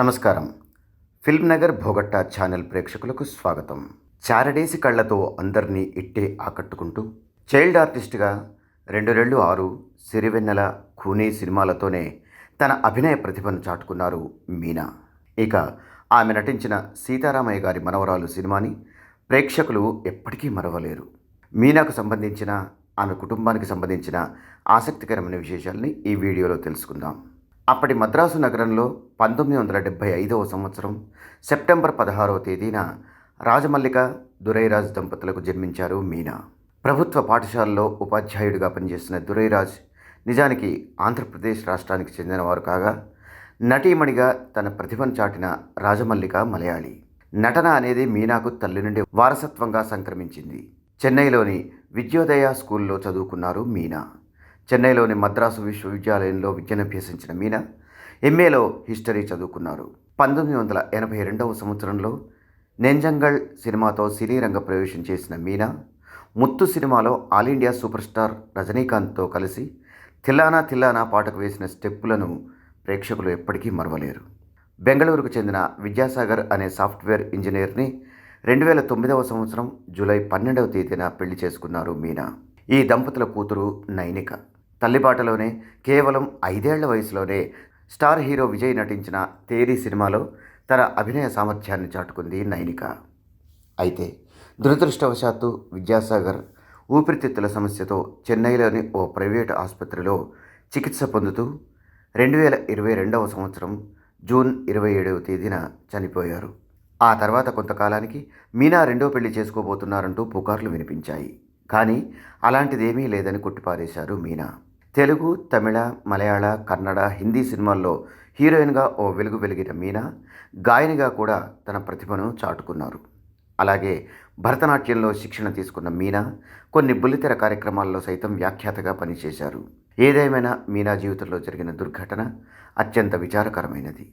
నమస్కారం. Film Nagar భోగట్టా channel ప్రేక్షకులకు స్వాగతం. చారడేసి కళ్ళతో అందరినీ ఇట్టే ఆకట్టుకుంటూ చైల్డ్ ఆర్టిస్ట్గా రెండు రెండు ఆరు సిరివెన్నెల ఖూనీ సినిమాలతోనే తన అభినయ ప్రతిభను చాటుకున్నారు మీనా. ఇక ఆమె నటించిన సీతారామయ్య గారి మనవరాలు సినిమాని ప్రేక్షకులు ఎప్పటికీ మరవలేరు. మీనాకు సంబంధించిన ఆమె కుటుంబానికి సంబంధించిన ఆసక్తికరమైన విశేషాలని ఈ వీడియోలో తెలుసుకుందాం. అప్పటి మద్రాసు నగరంలో పంతొమ్మిది వందల డెబ్భై ఐదవ సంవత్సరం సెప్టెంబర్ పదహారవ తేదీన రాజమల్లిక దురైరాజ్ దంపతులకు జన్మించారు మీనా. ప్రభుత్వ పాఠశాలలో ఉపాధ్యాయుడిగా పనిచేసిన దురైరాజ్ నిజానికి ఆంధ్రప్రదేశ్ రాష్ట్రానికి చెందినవారు కాగా నటీమణిగా తన ప్రతిభను చాటిన రాజమల్లిక మలయాళి. నటన అనేది మీనాకు తల్లి నుండి వారసత్వంగా సంక్రమించింది. చెన్నైలోని విద్యోదయ స్కూల్లో చదువుకున్నారు మీనా. చెన్నైలోని మద్రాసు విశ్వవిద్యాలయంలో విద్యనభ్యసించిన మీనా ఎంఏలో హిస్టరీ చదువుకున్నారు. పంతొమ్మిది వందల ఎనభై రెండవ సంవత్సరంలో నెంజంగల్ సినిమాతో సినీ రంగ ప్రవేశం చేసిన మీనా ముత్తు సినిమాలో ఆల్ ఇండియా సూపర్ స్టార్ రజనీకాంత్తో కలిసి తిల్లానా తిల్లానా పాటకు వేసిన స్టెప్పులను ప్రేక్షకులు ఎప్పటికీ మరవలేరు. బెంగళూరుకు చెందిన విద్యాసాగర్ అనే సాఫ్ట్వేర్ ఇంజనీర్ని రెండు వేల తొమ్మిదవ సంవత్సరం జూలై పన్నెండవ తేదీన పెళ్ళి చేసుకున్నారు మీనా. ఈ దంపతుల కూతురు నైనిక. తల్లిపాటలోనే కేవలం ఐదేళ్ళ వయసులోనే స్టార్ హీరో విజయ్ నటించిన తేరీ సినిమాలో తన అభినయ సామర్థ్యాన్ని చాటుకుంది నైనిక. అయితే దురదృష్టవశాత్తు విద్యాసాగర్ ఊపిరితిత్తుల సమస్యతో చెన్నైలోని ఓ ప్రైవేటు ఆసుపత్రిలో చికిత్స పొందుతూ రెండు వేల ఇరవై రెండవ సంవత్సరం జూన్ ఇరవై ఏడవ తేదీన చనిపోయారు. ఆ తర్వాత కొంతకాలానికి మీనా రెండో పెళ్ళి చేసుకోబోతున్నారంటూ పుకార్లు వినిపించాయి. కానీ అలాంటిదేమీ లేదని కొట్టిపారేశారు మీనా. తెలుగు తమిళ మలయాళ కన్నడ హిందీ సినిమాల్లో హీరోయిన్గా ఓ వెలుగు వెలిగిన మీనా గాయనిగా కూడా తన ప్రతిభను చాటుకున్నారు. అలాగే భరతనాట్యంలో శిక్షణ తీసుకున్న మీనా కొన్ని బుల్లితెర కార్యక్రమాల్లో సైతం వ్యాఖ్యాతగా పనిచేశారు. ఏదేమైనా మీనా జీవితంలో జరిగిన దుర్ఘటన అత్యంత విచారకరమైనది.